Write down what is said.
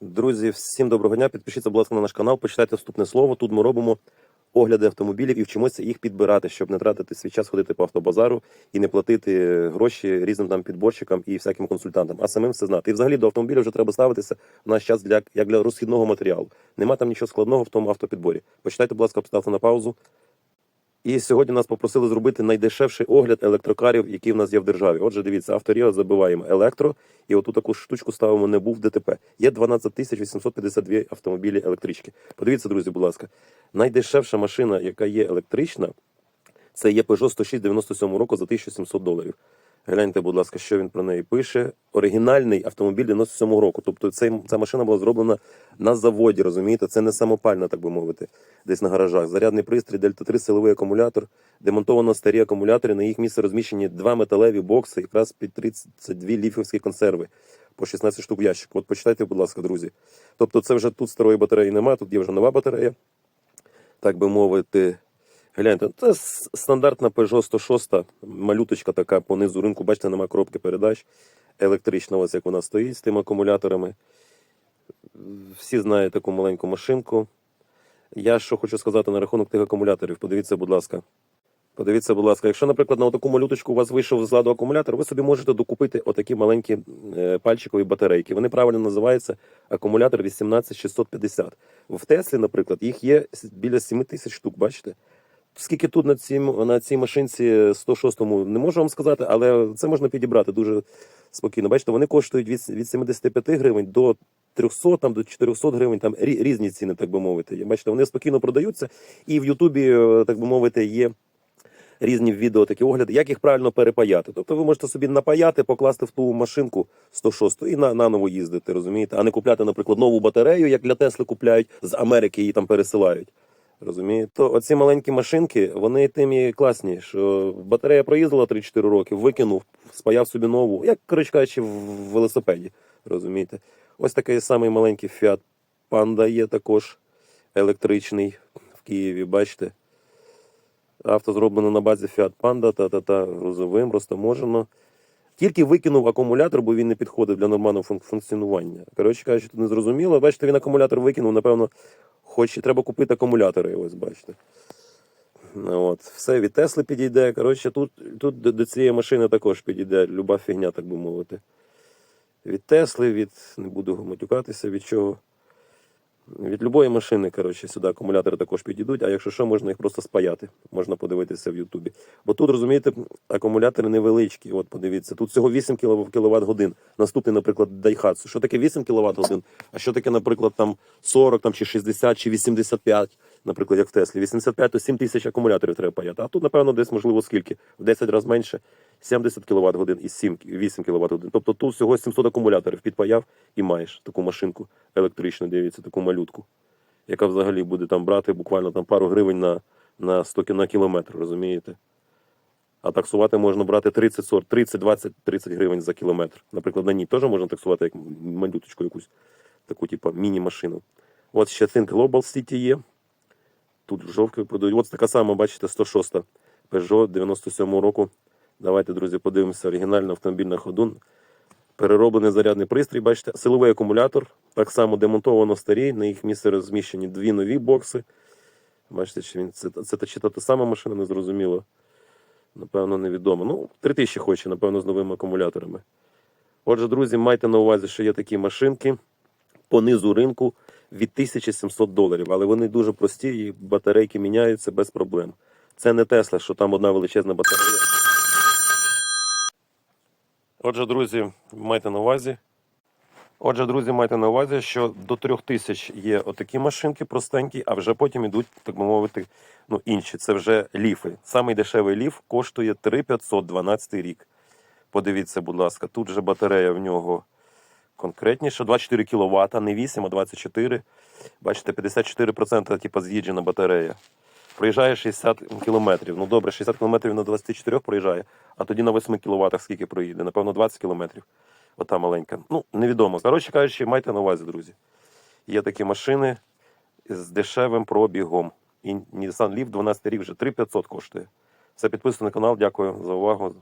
Друзі, всім доброго дня. Підпишіться, будь ласка, на наш канал, почитайте вступне слово. Тут ми робимо огляди автомобілів і вчимося їх підбирати, щоб не тратити свій час ходити по автобазару і не платити гроші різним там підборщикам і всяким консультантам, а самим все знати. І взагалі до автомобіля вже треба ставитися в наш час для як для розхідного матеріалу. Нема там нічого складного в тому автопідборі. Почитайте, будь ласка, поставте на паузу. І сьогодні нас попросили зробити найдешевший огляд електрокарів, які в нас є в державі. Отже, дивіться, авторіо забиваємо електро, і оту таку штучку ставимо не був ДТП. Є 12 тисяч 852 автомобілі електрички. Подивіться, друзі, будь ласка, найдешевша машина, яка є електрична, це є Peugeot 106 97 року за 1700 доларів. Гляньте, будь ласка, що він про неї пише. Оригінальний автомобіль 97 року. Тобто цей, ця машина була зроблена на заводі, розумієте? Це не самопальна, так би мовити, десь на гаражах. Зарядний пристрій, Дельта 3 силовий акумулятор, демонтовано старі акумулятори. На їх місце розміщені два металеві бокси, якраз під 32 ліфівські консерви по 16 штук в ящику. От почитайте, будь ласка, друзі. Тобто, це вже тут старої батареї немає, тут є вже нова батарея, так би мовити. Гляньте, це стандартна Peugeot 106, малюточка така по низу ринку. Бачите, немає коробки передач. Електрична, ось як вона стоїть з тими акумуляторами. Всі знають таку маленьку машинку. Я що хочу сказати на рахунок тих акумуляторів. Подивіться, будь ласка. Подивіться, будь ласка, якщо, наприклад, на таку малюточку у вас вийшов з ладу акумулятор, ви собі можете докупити отакі маленькі е, пальчикові батарейки. Вони правильно називаються акумулятор 18650. В Теслі, наприклад, їх є біля 7 тисяч штук, бачите? Скільки тут на цій, на цій машинці 106 не можу вам сказати, але це можна підібрати дуже спокійно. Бачите, вони коштують від, від 75 гривень до 300, там, до 400 гривень, там рі- різні ціни, так би мовити. Бачите, вони спокійно продаються. І в Ютубі, е, так би мовити, є різні відео, такі огляди, як їх правильно перепаяти. Тобто ви можете собі напаяти, покласти в ту машинку 106 і на, наново їздити, розумієте? А не купляти, наприклад, нову батарею, як для Тесли купляють з Америки, її там пересилають. Розумієте? То оці маленькі машинки, вони тим і класні, що батарея проїздила 3-4 роки, викинув, спаяв собі нову, як коротше кажучи, в велосипеді. Розумієте? Ось такий самий маленький Fiat Panda є також електричний в Києві, бачите. Авто зроблено на базі Fiat Panda, та-та-та, грузовим, розтаможено. Тільки викинув акумулятор, бо він не підходив для нормального функціонування. Коротше кажучи, тут не зрозуміло. Бачите, він акумулятор викинув, напевно, хоч і треба купити акумулятори, ось бачите. Ну, От. Все від Тесли підійде. Коротше, тут, тут до, цієї машини також підійде люба фігня, так би мовити. Від Тесли, від не буду матюкатися, від чого. Від любої машини, коротше, сюди акумулятори також підійдуть, а якщо що, можна їх просто спаяти. Можна подивитися в Ютубі. Бо тут, розумієте, акумулятори невеличкі. От подивіться, тут всього 8 кВт годин. Наступний, наприклад, Daihatsu. Що таке 8 кВт годин? А що таке, наприклад, там 40 там, чи 60 чи 85, наприклад, як в Теслі. 85 то 7 тисяч акумуляторів треба паяти. А тут, напевно, десь можливо скільки? В 10 разів менше. 70 кВт годин і 7, 8 кВт годин. Тобто тут всього 700 акумуляторів підпаяв і маєш таку машинку електричну, дивіться, таку малютку, яка взагалі буде там брати буквально там пару гривень на, на 100 на кілометр, розумієте? А таксувати можна брати 30, 40, 30, 20, 30 гривень за кілометр. Наприклад, на ній теж можна таксувати як малюточку якусь, таку, типу, міні-машину. От ще Think Global City є. Тут жовтки продають. От така сама, бачите, 106 Peugeot 97 року. Давайте, друзі, подивимося. Оригінальний автомобіль на ходу. Перероблений зарядний пристрій, бачите, силовий акумулятор. Так само демонтовано старі, на їх місце розміщені дві нові бокси. Бачите, чи він це, це чи та, сама машина, не зрозуміло. Напевно, невідомо. Ну, 3000 хоче, напевно, з новими акумуляторами. Отже, друзі, майте на увазі, що є такі машинки по низу ринку від 1700 доларів, але вони дуже прості і батарейки міняються без проблем. Це не Тесла, що там одна величезна батарея. Отже, друзі, майте на увазі. Отже, друзі, майте на увазі, що до 3000 є отакі машинки простенькі, а вже потім йдуть, так би мовити, ну, інші. Це вже ліфи. Самий дешевий ліф коштує 3512 рік. Подивіться, будь ласка, тут же батарея в нього конкретніше, 24 кВт, не 8, а 24. Бачите, 54% типу, з'їджена батарея. Проїжджає 60 кілометрів. Ну добре, 60 кілометрів на 24 проїжджає, а тоді на 8 кіловатах скільки проїде? Напевно, 20 кілометрів. Ота маленька. Ну, невідомо. Коротше кажучи, майте на увазі, друзі. Є такі машини з дешевим пробігом. І Nissan Leaf 12 рік вже 3500 коштує. Все підписано на канал. Дякую за увагу.